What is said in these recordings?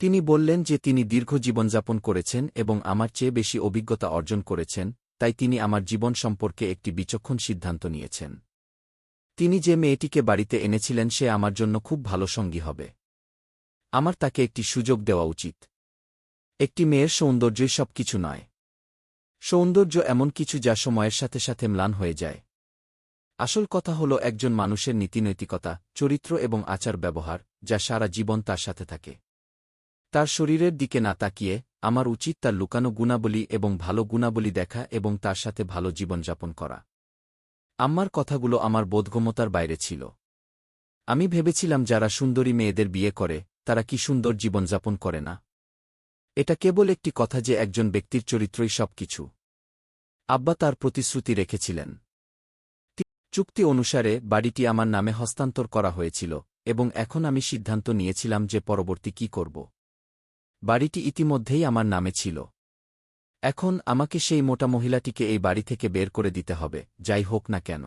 তিনি বললেন যে তিনি দীর্ঘ জীবনযাপন করেছেন এবং আমার চেয়ে বেশি অভিজ্ঞতা অর্জন করেছেন, তাই তিনি আমার জীবন সম্পর্কে একটি বিচক্ষণ সিদ্ধান্ত নিয়েছেন। তিনি যে মেয়েটিকে বাড়িতে এনেছিলেন সে আমার জন্য খুব ভালো সঙ্গী হবে। আমার তাকে একটি সুযোগ দেওয়া উচিত। একটি মেয়ের সৌন্দর্যই সব কিছু নয়। সৌন্দর্য এমন কিছু যা সময়ের সাথে সাথে ম্লান হয়ে যায়। আসল কথা হল একজন মানুষের নীতিনৈতিকতা, চরিত্র এবং আচার ব্যবহার যা সারা জীবন তার সাথে থাকে। তার শরীরের দিকে না তাকিয়ে, আমার উচিত তার লুকানো গুণাবলী এবং ভালো গুণাবলী দেখা এবং তার সাথে ভালো জীবনযাপন করা। আম্মার কথাগুলো আমার বোধগম্যতার বাইরে ছিল। আমি ভেবেছিলাম যারা সুন্দরী মেয়েদের বিয়ে করে, তারা কি সুন্দর জীবনযাপন করে না? এটা কেবল একটি কথা যে একজন ব্যক্তির চরিত্রই সব কিছু আব্বা তার প্রতিশ্রুতি রেখেছিলেন। চুক্তি অনুসারে বাড়িটি আমার নামে হস্তান্তর করা হয়েছিল এবং এখন আমি সিদ্ধান্ত নিয়েছিলাম যে পরবর্তী কি করব। বাড়িটি ইতিমধ্যেই আমার নামে ছিল। এখন আমাকে সেই মোটা মহিলাটিকে এই বাড়ি থেকে বের করে দিতে হবে, যাই হোক না কেন।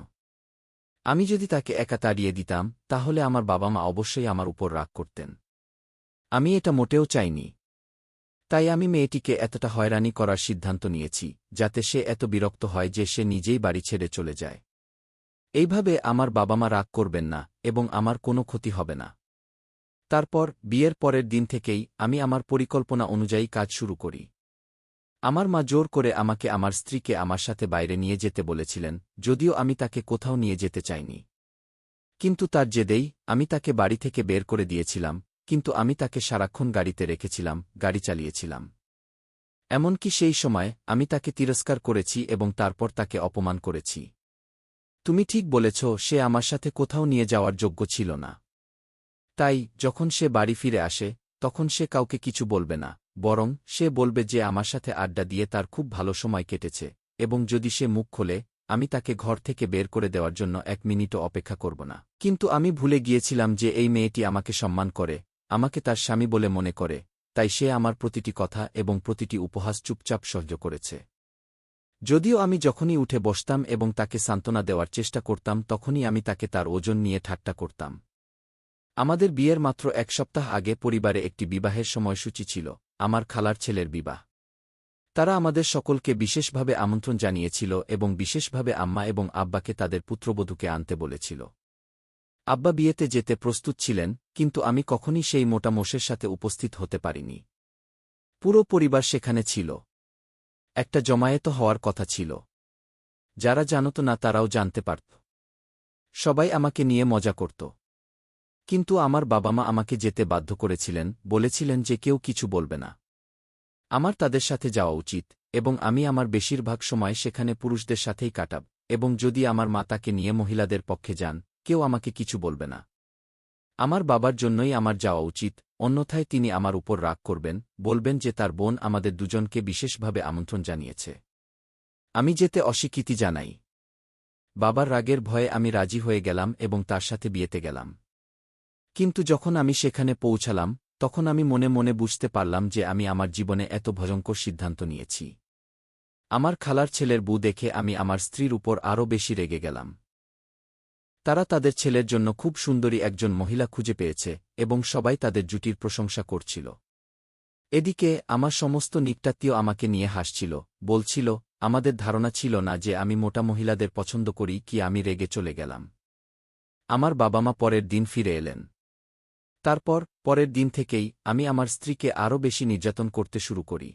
আমি যদি তাকে একা তাড়িয়ে দিতাম, তাহলে আমার বাবা মা অবশ্যই আমার উপর রাগ করতেন। আমি এটা মোটেও চাইনি। তাই আমি মেয়েটিকে এতটা হয়রানি করার সিদ্ধান্ত নিয়েছি, যাতে সে এত বিরক্ত হয় যে সে নিজেই বাড়ি ছেড়ে চলে যায়। এইভাবে আমার বাবা মা রাগ করবেন না, এবং আমার কোনো ক্ষতি হবে না। তারপর, বিয়ের পরের দিন থেকেই আমি আমার পরিকল্পনা অনুযায়ী কাজ শুরু করি। আমার মা জোর করে আমাকে আমার স্ত্রীকে আমার সাথে বাইরে নিয়ে যেতে বলেছিলেন, যদিও আমি তাকে কোথাও নিয়ে যেতে চাইনি। কিন্তু তার জেদেই আমি তাকে বাড়ি থেকে বের করে দিয়েছিলাম, কিন্তু আমি তাকে সারাক্ষণ গাড়িতে রেখেছিলাম, গাড়ি চালিয়েছিলাম। এমনকি সেই সময় আমি তাকে তিরস্কার করেছি এবং তারপর তাকে অপমান করেছি। তুমি ঠিক বলেছ, সে আমার সাথে কোথাও নিয়ে যাওয়ার যোগ্য ছিল না। তাই যখন সে বাড়ি ফিরে আসে, তখন সে কাউকে কিছু বলবে না, বরং সে বলবে যে আমার সাথে আড্ডা দিয়ে তার খুব ভালো সময় কেটেছে, এবং যদি সে মুখ খোলে, আমি তাকে ঘর থেকে বের করে দেওয়ার জন্য এক মিনিটও অপেক্ষা করব না। কিন্তু আমি ভুলে গিয়েছিলাম যে এই মেয়েটি আমাকে সম্মান করে, আমাকে তার স্বামী বলে মনে করে, তাই সে আমার প্রতিটি কথা এবং প্রতিটি উপহাস চুপচাপ সহ্য করেছে। যদিও আমি যখনই উঠে বসতাম এবং তাকে সান্ত্বনা দেওয়ার চেষ্টা করতাম, তখনই আমি তাকে তার ওজন নিয়ে ঠাট্টা করতাম। আমাদের বিয়ের মাত্র এক সপ্তাহ আগে পরিবারে একটি বিবাহের সময়সূচি ছিল, আমার খালার ছেলের বিবাহ। তারা আমাদের সকলকে বিশেষভাবে আমন্ত্রণ জানিয়েছিল এবং বিশেষভাবে আম্মা এবং আব্বাকে তাদের পুত্রবধূকে আনতে বলেছিল। আব্বা বিয়েতে যেতে প্রস্তুত ছিলেন, কিন্তু আমি কখনই সেই মোটা মোষের সাথে উপস্থিত হতে পারিনি। পুরো পরিবার সেখানে ছিল। একটা জমায়েত হওয়ার কথা ছিল। যারা জানত না তারাও জানতে পারত। সবাই আমাকে নিয়ে মজা করত। কিন্তু আমার বাবা মা আমাকে যেতে বাধ্য করেছিলেন, বলেছিলেন যে কেউ কিছু বলবে না। আমার তাদের সাথে যাওয়া উচিত, এবং আমি আমার বেশিরভাগ সময় সেখানে পুরুষদের সাথেই কাটাব, এবং যদি আমার মা তাকে নিয়ে মহিলাদের পক্ষে যান, কেউ আমাকে কিছু বলবে না। আমার বাবার জন্যই আমার যাওয়া উচিত, অন্যথায় তিনি আমার উপর রাগ করবেন, বলবেন যে তার বোন আমাদের দুজনকে বিশেষভাবে আমন্ত্রণ জানিয়েছে। আমি যেতে অস্বীকৃতি জানাই। বাবার রাগের ভয়ে আমি রাজি হয়ে গেলাম এবং তার সাথে বিয়েতে গেলাম। কিন্তু যখন আমি সেখানে পৌঁছালাম, তখন আমি মনে মনে বুঝতে পারলাম যে আমি আমার জীবনে এত ভয়ঙ্কর সিদ্ধান্ত নিয়েছি। আমার খালার ছেলের বু দেখে আমি আমার স্ত্রীর উপর আরও বেশি রেগে গেলাম। তারা তাদের ছেলের জন্য খুব সুন্দরী একজন মহিলা খুঁজে পেয়েছে এবং সবাই তাদের জুটির প্রশংসা করছিল। এদিকে আমার সমস্ত নিকটাত্মীয় আমাকে নিয়ে হাসছিল, বলছিল, আমাদের ধারণা ছিল না যে আমি মোটা মহিলাদের পছন্দ করি কি আমি রেগে চলে গেলাম। আমার বাবা মা পরের দিন ফিরে এলেন। তারপর, পরের দিন থেকেই, আমি আমার স্ত্রীকে আরও বেশি নির্যাতন করতে শুরু করি।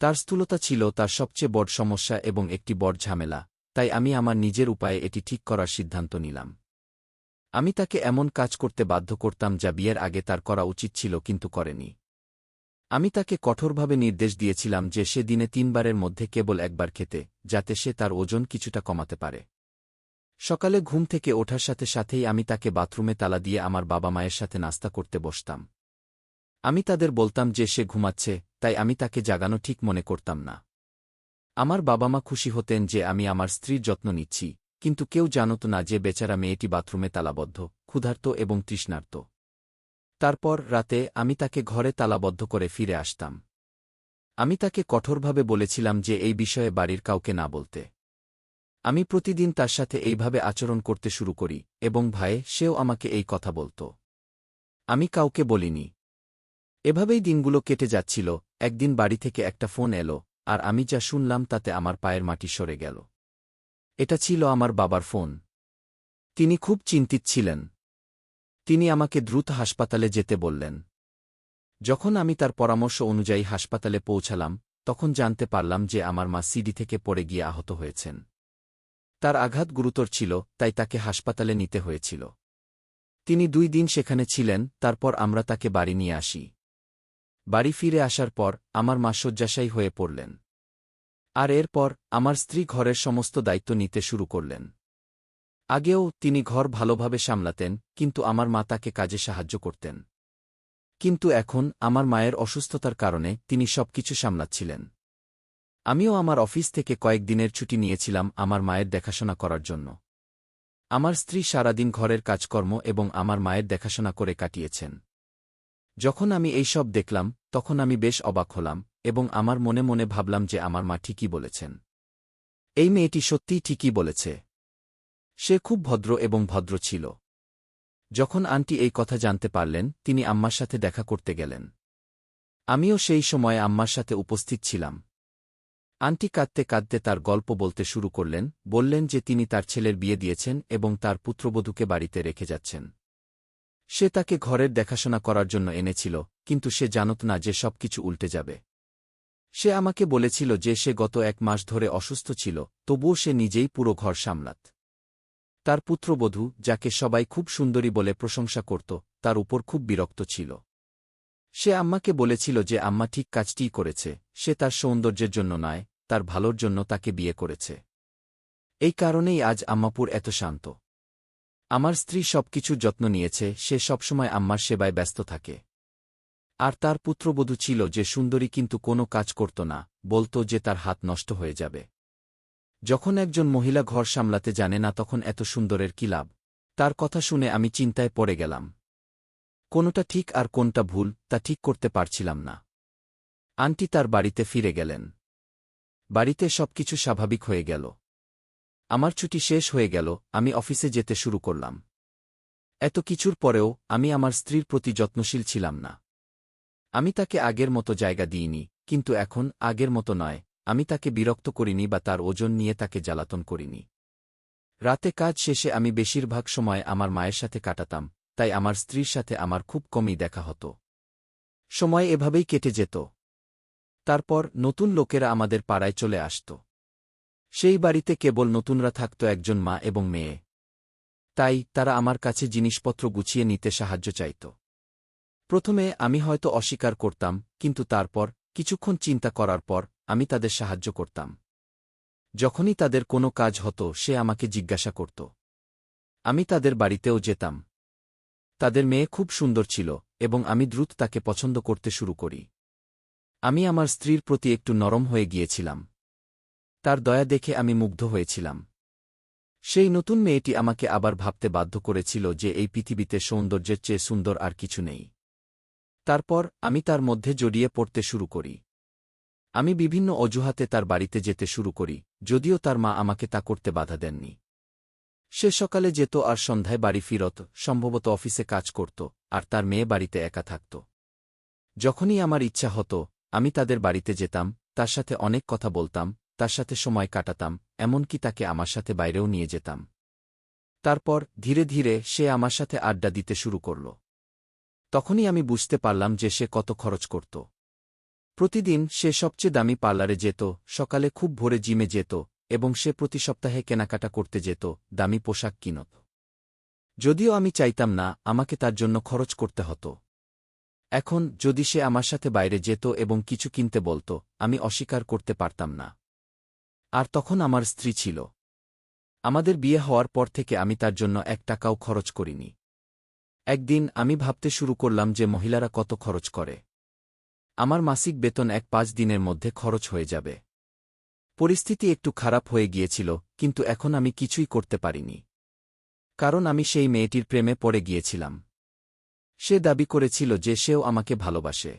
তার স্থূলতা ছিল তার সবচেয়ে বড় সমস্যা এবং একটি বড় ঝামেলা, তাই আমি আমার নিজের উপায়ে এটি ঠিক করার সিদ্ধান্ত নিলাম। আমি তাকে এমন কাজ করতে বাধ্য করতাম যা বিয়ের আগে তার করা উচিত ছিল কিন্তু করেনি। আমি তাকে কঠোরভাবে নির্দেশ দিয়েছিলাম যে সে দিনে তিনবারের মধ্যে কেবল একবার খেতে, যাতে সে তার ওজন কিছুটা কমাতে পারে। সকালে ঘুম থেকে ওঠার সাথে সাথেই আমি তাকে বাথরুমে তালা দিয়ে আমার বাবা মায়ের সাথে নাস্তা করতে বসতাম। আমি তাদের বলতাম যে সে ঘুমাচ্ছে, তাই আমি তাকে জাগানো ঠিক মনে করতাম না। আমার বাবা মা খুশি হতেন যে আমি আমার স্ত্রীর যত্ন নিচ্ছি, কিন্তু কেউ জানত না যে বেচারা মেয়েটি বাথরুমে তালাবদ্ধ, ক্ষুধার্ত এবং তৃষ্ণার্ত। তারপর রাতে আমি তাকে ঘরে তালাবদ্ধ করে ফিরে আসতাম। আমি তাকে কঠোরভাবে বলেছিলাম যে এই বিষয়ে বাড়ির কাউকে না বলতে। আমি প্রতিদিন তার সাথে এইভাবে আচরণ করতে শুরু করি, এবং ভাই, সেও আমাকে এই কথা বলত। আমি কাউকে বলিনি। এভাবেই দিনগুলো কেটে যাচ্ছিল, একদিন বাড়ি থেকে একটা ফোন এলো, আর আমি যা শুনলাম তাতে আমার পায়ের মাটি সরে গেল। এটা ছিল আমার বাবার ফোন। তিনি খুব চিন্তিত ছিলেন। তিনি আমাকে দ্রুত হাসপাতালে যেতে বললেন। যখন আমি তার পরামর্শ অনুযায়ী হাসপাতালে পৌঁছালাম, তখন জানতে পারলাম যে আমার মা সিডি থেকে পড়ে গিয়ে আহত হয়েছেন। তার আঘাত গুরুতর ছিল, তাই তাকে হাসপাতালে নিতে হয়েছিল। তিনি দুই দিন সেখানে ছিলেন, তারপর আমরা তাকে বাড়ি নিয়ে আসি। বাড়ি ফিরে আসার পর, আমার মা শয্যাশায়ী হয়ে পড়লেন। আর এরপর, আমার স্ত্রী ঘরের সমস্ত দায়িত্ব নিতে শুরু করলেন। আগেও তিনি ঘর ভালোভাবে সামলাতেন, কিন্তু আমার মা তাকে কাজে সাহায্য করতেন। কিন্তু এখন, আমার মায়ের অসুস্থতার কারণে তিনি সবকিছু সামলাচ্ছিলেন। আমিও আমার অফিস থেকে কয়েকদিনের ছুটি নিয়েছিলাম আমার মায়ের দেখাশোনা করার জন্য। আমার স্ত্রী সারাদিন ঘরের কাজকর্ম এবং আমার মায়ের দেখাশোনা করে কাটিয়েছেন। যখন আমি এই সব দেখলাম, তখন আমি বেশ অবাক হলাম এবং আমার মনে মনে ভাবলাম যে আমার মা ঠিকই বলেছেন। এই মেয়েটি সত্যিই ঠিকই বলেছে। সে খুব ভদ্র এবং ভদ্র ছিল। যখন আন্টি এই কথা জানতে পারলেন, তিনি আম্মার সাথে দেখা করতে গেলেন। আমিও সেই সময়ে আম্মার সাথে উপস্থিত ছিলাম। আন্টি কাঁদতে কাঁদতে তার গল্প বলতে শুরু করলেন, বললেন যে তিনি তার ছেলের বিয়ে দিয়েছেন এবং তার পুত্রবধূকে বাড়িতে রেখে যাচ্ছেন। সে তাকে ঘরের দেখাশোনা করার জন্য এনেছিল, কিন্তু সে জানত না যে সবকিছু উল্টে যাবে। সে আমাকে বলেছিল যে সে গত এক মাস ধরে অসুস্থ ছিল, তবুও সে নিজেই পুরো ঘর সামলাত। তার পুত্রবধূ, যাকে সবাই খুব সুন্দরী বলে প্রশংসা করত, তার উপর খুব বিরক্ত ছিল। সে আম্মাকে বলেছিল যে আম্মা ঠিক কাজটিই করেছে, সে তার সৌন্দর্যের জন্য নয় তার ভালোর জন্য তাকে বিয়ে করেছে। এই কারণেই আজ আম্মাপুর এত শান্ত। আমার স্ত্রী সবকিছু যত্ন নিয়েছে, সে সবসময় আম্মার সেবায় ব্যস্ত থাকে। আর তার পুত্রবধূ ছিল যে সুন্দরী কিন্তু কোনো কাজ করত না, বলত যে তার হাত নষ্ট হয়ে যাবে। যখন একজন মহিলা ঘর সামলাতে জানে না তখন এত সুন্দরের কি লাভ? তার কথা শুনে আমি চিন্তায় পড়ে গেলাম। কোনটা ঠিক আর কোনটা ভুল, তা ঠিক করতে পারছিলাম না। আন্টি তার বাড়িতে ফিরে গেলেন। বাড়িতে সবকিছু স্বাভাবিক হয়ে গেল। আমার ছুটি শেষ হয়ে গেল, আমি অফিসে যেতে শুরু করলাম। এত কিছুর পরেও আমি আমার স্ত্রীর প্রতি যত্নশীল ছিলাম না। আমি তাকে আগের মতো জায়গা দিইনি, কিন্তু এখন আগের মতো নয়, আমি তাকে বিরক্ত করিনি বা তার ওজন নিয়ে তাকে জ্বালাতন করিনি। রাতে কাজ শেষে আমি বেশিরভাগ সময় আমার মায়ের সাথে কাটাতাম, তাই আমার স্ত্রীর সাথে আমার খুব কমই দেখা হতো। সময় এভাবেই কেটে যেত। তারপর নতুন লোকেরা আমাদের পাড়ায় চলে আসত। সেই বাড়িতে কেবল নতুনরা থাকত একজন মা এবং মেয়ে। তাই তারা আমার কাছে জিনিসপত্র গুছিয়ে নিতে সাহায্য চাইত। প্রথমে আমি হয়তো অস্বীকার করতাম, কিন্তু তারপর, কিছুক্ষণ চিন্তা করার পর, আমি তাদের সাহায্য করতাম। যখনই তাদের কোনো কাজ হতো, সে আমাকে জিজ্ঞাসা করত। আমি তাদের বাড়িতেও যেতাম। তাদের মেয়ে খুব সুন্দর ছিল, এবং আমি দ্রুত তাকে পছন্দ করতে শুরু করি। আমি আমার স্ত্রীর প্রতি একটু নরম হয়ে গিয়েছিলাম। তার দয়া দেখে আমি মুগ্ধ হয়েছিলাম। সেই নতুন মেয়েটি আমাকে আবার ভাবতে বাধ্য করেছিল যে এই পৃথিবীতে সৌন্দর্যের চেয়ে সুন্দর আর কিছু নেই। তারপর আমি তার মধ্যে জড়িয়ে পড়তে শুরু করি। আমি বিভিন্ন অজুহাতে তার বাড়িতে যেতে শুরু করি, যদিও তার মা আমাকে তা করতে বাধা দেননি। সে সকালে যেত আর সন্ধ্যায় বাড়ি ফিরত, সম্ভবত অফিসে কাজ করত, আর তার মেয়ে বাড়িতে একা থাকত। যখনই আমার ইচ্ছা হতো আমি তাদের বাড়িতে যেতাম, তার সাথে অনেক কথা বলতাম, তার সাথে সময় কাটাতাম, এমনকি তাকে আমার সাথে বাইরেও নিয়ে যেতাম। তারপর ধীরে ধীরে সে আমার সাথে আড্ডা দিতে শুরু করল। তখনই আমি বুঝতে পারলাম যে সে কত খরচ করত। প্রতিদিন সে সবচেয়ে দামি পার্লারে যেত, সকালে খুব ভোরে জিমে যেত, এবং সে প্রতি সপ্তাহে কেনাকাটা করতে যেত, দামি পোশাক কিনত। যদিও আমি চাইতাম না, আমাকে তার জন্য খরচ করতে হতো। এখন যদি সে আমার সাথে বাইরে যেত এবং কিছু কিনতে বলত, আমি অস্বীকার করতে পারতাম না। আর তখন আমার স্ত্রী ছিল। আমাদের বিয়ে হওয়ার পর থেকে আমি তার জন্য এক টাকাও খরচ করিনি। একদিন আমি ভাবতে শুরু করলাম যে মহিলারা কত খরচ করে। আমার মাসিক বেতন এক পাঁচ দিনের মধ্যে খরচ হয়ে যাবে। পরিস্থিতি একটু খারাপ হয়ে গিয়েছিল, কিন্তু এখন আমি কিছুই করতে পারিনি। কারণ আমি সেই মেয়েটির প্রেমে পড়ে গিয়েছিলাম। সে দাবি করেছিল যে সেও আমাকে ভালোবাসে।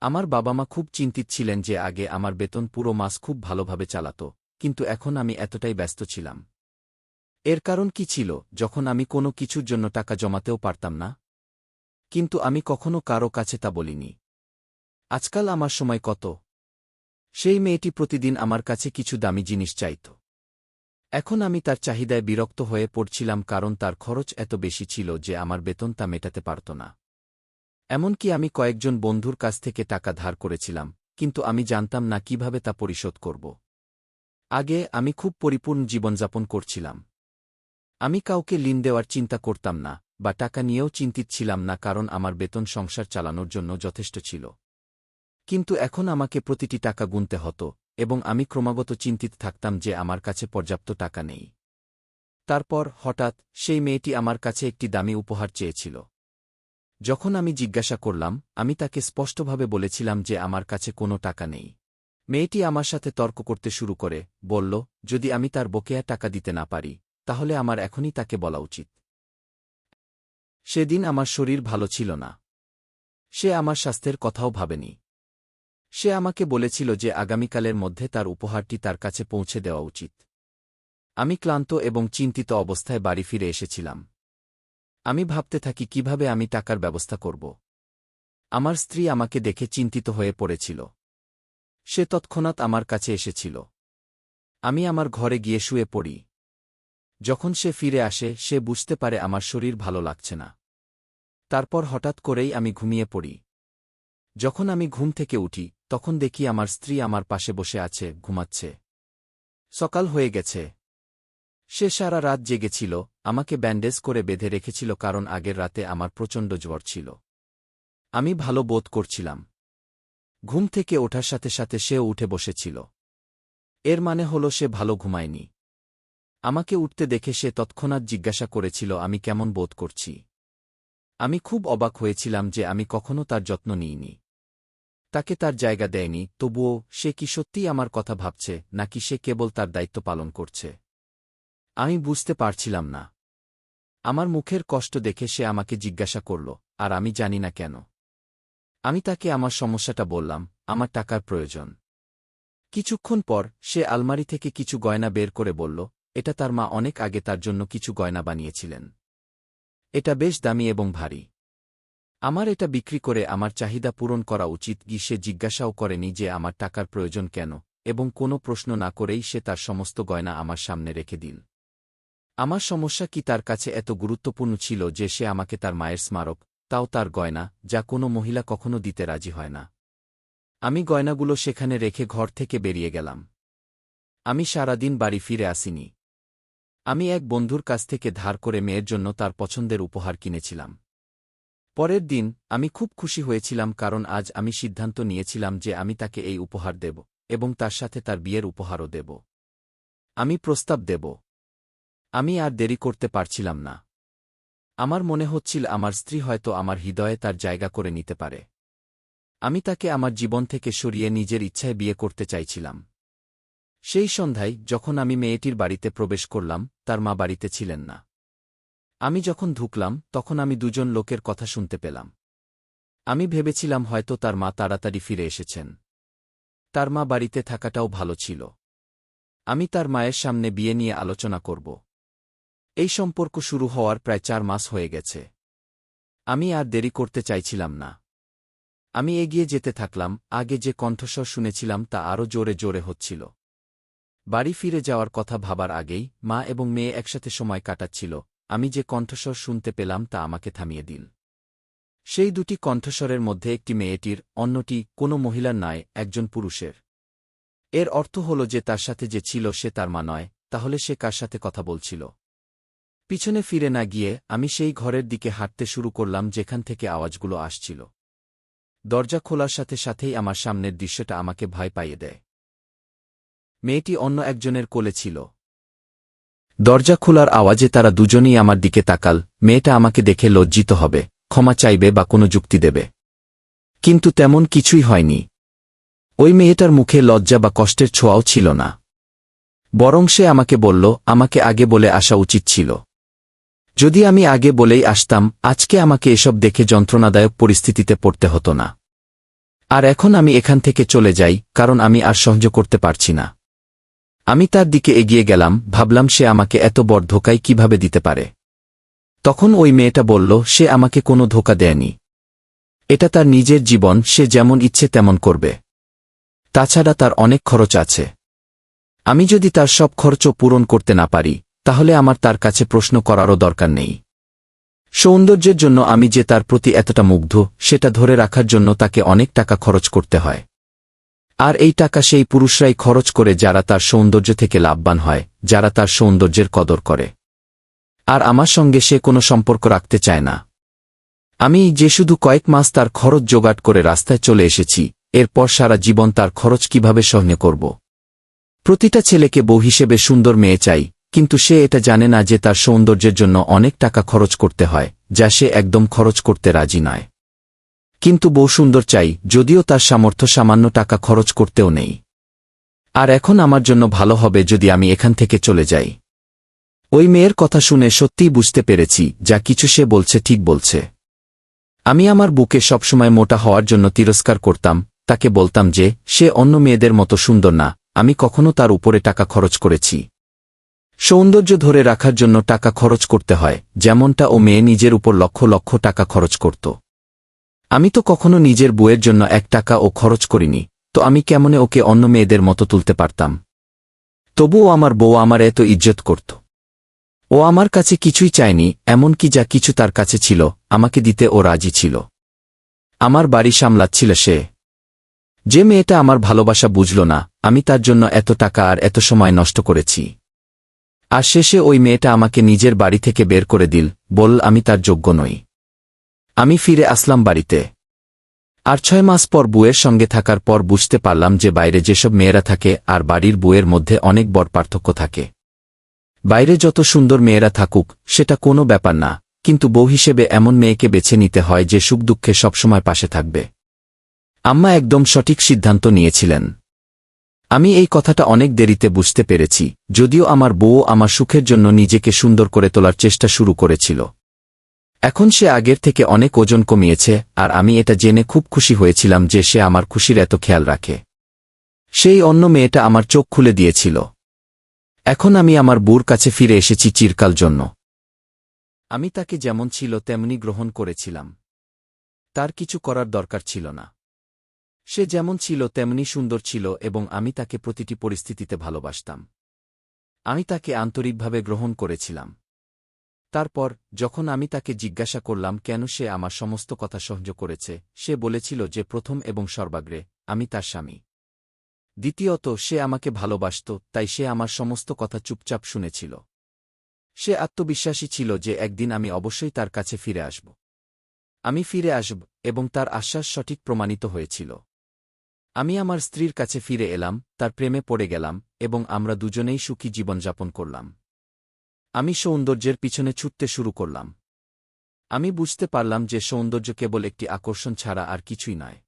আমার বাবা মা খুব চিন্তিত ছিলেন যে আগে আমার বেতন পুরো মাস খুব ভালোভাবে চালাত, কিন্তু এখন আমি এতটাই ব্যস্ত ছিলাম। এর কারণ কি ছিল, যখন আমি কোনো কিছুর জন্য টাকা জমাতেও পারতাম না? কিন্তু আমি কখনো কারও কাছে তা বলিনি। আজকাল আমার সময় কত? সেই মেয়েটি প্রতিদিন আমার কাছে কিছু দামি জিনিস চাইত। এখন আমি তার চাহিদায় বিরক্ত হয়ে পড়ছিলাম কারণ তার খরচ এত বেশি ছিল যে আমার বেতন তা মেটাতে পারত না। এমনকি আমি কয়েকজন বন্ধুর কাছ থেকে টাকা ধার করেছিলাম, কিন্তু আমি জানতাম না কীভাবে তা পরিশোধ করব। আগে আমি খুব পরিপূর্ণ জীবনযাপন করছিলাম। আমি কাউকে লিন দেওয়ার চিন্তা করতাম না, বা টাকা নিয়েও চিন্তিত ছিলাম না কারণ আমার বেতন সংসার চালানোর জন্য যথেষ্ট ছিল। কিন্তু এখন আমাকে প্রতিটি টাকা গুনতে হতো এবং আমি ক্রমাগত চিন্তিত থাকতাম যে আমার কাছে পর্যাপ্ত টাকা নেই। তারপর হঠাৎ সেই মেয়েটি আমার কাছে একটি দামি উপহার চেয়েছিল। যখন আমি জিজ্ঞাসা করলাম, আমি তাকে স্পষ্টভাবে বলেছিলাম যে আমার কাছে কোনো টাকা নেই। মেয়েটি আমার সাথে তর্ক করতে শুরু করে, বলল, যদি আমি তার বকেয়া টাকা দিতে না পারি, তাহলে আমার এখনই তাকে বলা উচিত। সেদিন আমার শরীর ভালো ছিল না। সে আমার স্বাস্থ্যের কথাও ভাবেনি। সে আমাকে বলেছিল যে আগামীকালের মধ্যে তার উপহারটি তার কাছে পৌঁছে দেওয়া উচিত। আমি ক্লান্ত এবং চিন্তিত অবস্থায় বাড়ি ফিরে এসেছিলাম। আমি ভাবতে থাকি কীভাবে আমি টাকার ব্যবস্থা করব। আমার স্ত্রী আমাকে দেখে চিন্তিত হয়ে পড়েছিল। সে তৎক্ষণাৎ আমার কাছে এসেছিল। আমি আমার ঘরে গিয়ে শুয়ে পড়ি। যখন সে ফিরে আসে, সে বুঝতে পারে আমার শরীর ভালো লাগছে না। তারপর হঠাৎ করেই আমি ঘুমিয়ে পড়ি। যখন আমি ঘুম থেকে উঠি, তখন দেখি আমার স্ত্রী আমার পাশে বসে আছে, ঘুমাচ্ছে। সকাল হয়ে গেছে। সে সারা রাত জেগেছিল, আমাকে ব্যান্ডেজ করে বেঁধে রেখেছিল কারণ আগের রাতে আমার প্রচণ্ড জ্বর ছিল। আমি ভালো বোধ করছিলাম। ঘুম থেকে ওঠার সাথে সাথে সেও উঠে বসেছিল। এর মানে হল সে ভালো ঘুমায়নি। আমাকে উঠতে দেখে সে তৎক্ষণাৎ জিজ্ঞাসা করেছিল, আমি কেমন বোধ করছি? আমি খুব অবাক হয়েছিলাম যে আমি কখনো তার যত্ন নিইনি। তাকে তার জায়গা দেয়নি, তবুও সে কি সত্যিই আমার কথা ভাবছে, নাকি সে কেবল তার দায়িত্ব পালন করছে? আমি বুঝতে পারছিলাম না। আমার মুখের কষ্ট দেখে সে আমাকে জিজ্ঞাসা করল, আর আমি জানি না কেন? আমি তাকে আমার সমস্যাটা বললাম, আমার টাকার প্রয়োজন। কিছুক্ষণ পর সে আলমারি থেকে কিছু গয়না বের করে বলল, এটা তার মা অনেক আগে তার জন্য কিছু গয়না বানিয়েছিলেন। এটা বেশ দামি এবং ভারী। আমার এটা বিক্রি করে আমার চাহিদা পূরণ করা উচিত গি সে জিজ্ঞাসাও করেনি যে আমার টাকার প্রয়োজন কেন, এবং কোনো প্রশ্ন না করেই সে তার সমস্ত গয়না আমার সামনে রেখে দিল। আমার সমস্যা কি তার কাছে এত গুরুত্বপূর্ণ ছিল যে সে আমাকে তার মায়ের স্মারক, তাও তার গয়না, যা কোনো মহিলা কখনো দিতে রাজি হয় না। আমি গয়নাগুলো সেখানে রেখে ঘর থেকে বেরিয়ে গেলাম। আমি সারাদিন বাড়ি ফিরে আসিনি। আমি এক বন্ধুর কাছ থেকে ধার করে মেয়ের জন্য তার পছন্দের উপহার কিনেছিলাম। পরের দিন, আমি খুব খুশি হয়েছিলাম কারণ আজ আমি সিদ্ধান্ত নিয়েছিলাম যে আমি তাকে এই উপহার দেব, এবং তার সাথে তার বিয়ের উপহারও দেব। আমি প্রস্তাব দেব। আমি আর দেরি করতে পারছিলাম না। আমার মনে হচ্ছিল আমার স্ত্রী হয়তো আমার হৃদয়ে তার জায়গা করে নিতে পারে। আমি তাকে আমার জীবন থেকে সরিয়ে নিজের ইচ্ছায় বিয়ে করতে চাইছিলাম। সেই সন্ধ্যায়, যখন আমি মেয়েটির বাড়িতে প্রবেশ করলাম, তার মা বাড়িতে ছিলেন না। আমি যখন ঢুকলাম, তখন আমি দুজন লোকের কথা শুনতে পেলাম। আমি ভেবেছিলাম হয়তো তার মা তাড়াতাড়ি ফিরে এসেছেন। তার মা বাড়িতে থাকাটাও ভালো ছিল। আমি তার মায়ের সামনে বিয়ে নিয়ে আলোচনা করব। এই সম্পর্ক শুরু হওয়ার প্রায় চার মাস হয়ে গেছে। আমি আর দেরি করতে চাইছিলাম না। আমি এগিয়ে যেতে থাকলাম, আগে যে কণ্ঠস্বর শুনেছিলাম তা আরও জোরে জোরে হচ্ছিল। বাড়ি ফিরে যাওয়ার কথা ভাবার আগেই মা এবং মেয়ে একসাথে সময় কাটাচ্ছিল আমি যে কণ্ঠস্বর শুনতে পেলাম তা আমাকে থামিয়ে দিন। সেই দুটি কণ্ঠস্বরের মধ্যে একটি মেয়েটির, অন্যটি কোনো মহিলার নয়, একজন পুরুষের। এর অর্থ হল যে তার সাথে যে ছিল সে তার মা নয়, তাহলে সে কার সাথে কথা বলছিল? পিছনে ফিরে না গিয়ে আমি সেই ঘরের দিকে হাঁটতে শুরু করলাম যেখান থেকে আওয়াজগুলো আসছিল। দরজা খোলার সাথে সাথেই আমার সামনের দৃশ্যটা আমাকে ভয় পাইয়ে দেয়। মেয়েটি অন্য একজনের কোলে ছিল। দরজা খোলার আওয়াজে তারা দুজনেই আমার দিকে তাকাল, মেয়েটা আমাকে দেখে লজ্জিত হবে, ক্ষমা চাইবে বা কোনো যুক্তি দেবে। কিন্তু তেমন কিছুই হয়নি। ওই মেয়েটার মুখে লজ্জা বা কষ্টের ছোঁয়াও ছিল না। বরং সে আমাকে বলল, আমাকে আগে বলে আসা উচিত ছিল। যদি আমি আগে বলেই আসতাম, আজকে আমাকে এসব দেখে যন্ত্রণাদায়ক পরিস্থিতিতে পড়তে হতো না। আর এখন আমি এখান থেকে চলে যাই, কারণ আমি আর সহ্য করতে পারছি না। আমি তার দিকে এগিয়ে গেলাম, ভাবলাম সে আমাকে এত বড় ধোকায় কীভাবে দিতে পারে। তখন ওই মেয়েটা বলল, সে আমাকে কোনো ধোকা দেয়নি। এটা তার নিজের জীবন, সে যেমন ইচ্ছে তেমন করবে। তাছাড়া তার অনেক খরচ আছে। আমি যদি তার সব খরচও পূরণ করতে না পারি, তাহলে আমার তার কাছে প্রশ্ন করারও দরকার নেই। সৌন্দর্যের জন্য আমি যে তার প্রতি এতটা মুগ্ধ, সেটা ধরে রাখার জন্য তাকে অনেক টাকা খরচ করতে হয়। আর এই টাকা সেই পুরুষরাই খরচ করে যারা তার সৌন্দর্য থেকে লাভবান হয়, যারা তার সৌন্দর্যের কদর করে। আর আমার সঙ্গে সে কোনো সম্পর্ক রাখতে চায় না। আমি যে শুধু কয়েক মাস তার খরচ জোগাড় করে রাস্তায় চলে এসেছি, এরপর সারা জীবন তার খরচ কীভাবে সহ্য করব? প্রতিটা ছেলেকে বউ হিসেবে সুন্দর মেয়ে চাই, কিন্তু সে এটা জানে না যে তার সৌন্দর্যের জন্য অনেক টাকা খরচ করতে হয়, যা সে একদম খরচ করতে রাজি নয়। কিন্তু বউ সুন্দর চাই, যদিও তার সামর্থ্য সামান্য টাকা খরচ করতেও নেই। আর এখন আমার জন্য ভালো হবে যদি আমি এখান থেকে চলে যাই। ওই মেয়ের কথা শুনে সত্যিই বুঝতে পেরেছি, যা কিছু সে বলছে ঠিক বলছে। আমি আমার বুকে সবসময় মোটা হওয়ার জন্য তিরস্কার করতাম, তাকে বলতাম যে, সে অন্য মেয়েদের মতো সুন্দর না, আমি কখনো তার উপরে টাকা খরচ করেছি। সৌন্দর্য ধরে রাখার জন্য টাকা খরচ করতে হয়, যেমনটা ও মেয়ে নিজের উপর লক্ষ লক্ষ টাকা খরচ করত। আমি তো কখনো নিজের বউয়ের জন্য এক টাকা ও খরচ করিনি, তো আমি কেমনে ওকে অন্য মেয়েদের মতো তুলতে পারতাম? তবুও আমার বউ আমার এত ইজ্জত করত। ও আমার কাছে কিছুই চায়নি, এমনকি যা কিছু তার কাছে ছিল, আমাকে দিতে ও রাজি ছিল। আমার বাড়ি সামলাচ্ছিল সে। যে মেয়েটা আমার ভালোবাসা বুঝল না, আমি তার জন্য এত টাকা আর এত সময় নষ্ট করেছি। আর শেষে ওই মেয়েটা আমাকে নিজের বাড়ি থেকে বের করে দিল, বল আমি তার যোগ্য নই। আমি ফিরে আসলাম বাড়িতে। আর ছয় মাস পর বুয়ের সঙ্গে থাকার পর বুঝতে পারলাম যে বাইরে যেসব মেয়েরা থাকে আর বাড়ির বুয়ের মধ্যে অনেক বড় পার্থক্য থাকে। বাইরে যত সুন্দর মেয়েরা থাকুক, সেটা কোনো ব্যাপার না, কিন্তু বউ হিসেবে এমন মেয়েকে বেছে নিতে হয় যে সুখ দুঃখে সবসময় পাশে থাকবে। আম্মা একদম সঠিক সিদ্ধান্ত নিয়েছিলেন। আমি এই কথাটা অনেক দেরিতে বুঝতে পেরেছি, যদিও আমার বউ আমার সুখের জন্য নিজেকে সুন্দর করে তোলার চেষ্টা শুরু করেছিল। এখন সে আগের থেকে অনেক ওজন কমিয়েছে, আর আমি এটা জেনে খুব খুশি হয়েছিলাম যে সে আমার খুশির এত খেয়াল রাখে। সেই অন্য মেয়েটা আমার চোখ খুলে দিয়েছিল। এখন আমি আমার বুর কাছে ফিরে এসেছি চিরকাল জন্য। আমি তাকে যেমন ছিল তেমনি গ্রহণ করেছিলাম। তার কিছু করার দরকার ছিল না। সে যেমন ছিল তেমনি সুন্দর ছিল এবং আমি তাকে প্রতিটি পরিস্থিতিতে ভালোবাসতাম। আমি তাকে আন্তরিকভাবে গ্রহণ করেছিলাম। তারপর, যখন আমি তাকে জিজ্ঞাসা করলাম কেন সে আমার সমস্ত কথা সহ্য করেছে, সে বলেছিল যে প্রথম এবং সর্বাগ্রে, আমি তার স্বামী। দ্বিতীয়ত, সে আমাকে ভালোবাসত, তাই সে আমার সমস্ত কথা চুপচাপ শুনেছিল। সে আত্মবিশ্বাসী ছিল যে একদিন আমি অবশ্যই তার কাছে ফিরে আসব। আমি ফিরে আসব, এবং তার আশ্বাস সঠিক প্রমাণিত হয়েছিল। আমি আমার স্ত্রীর কাছে ফিরে এলাম, তার প্রেমে পড়ে গেলাম, এবং আমরা দুজনেই সুখী জীবনযাপন করলাম। আমি সৌন্দর্যের পিছনে ছুটতে শুরু করলাম। আমি বুঝতে পারলাম যে সৌন্দর্য কেবল একটি আকর্ষণ ছাড়া আর কিছুই নয়।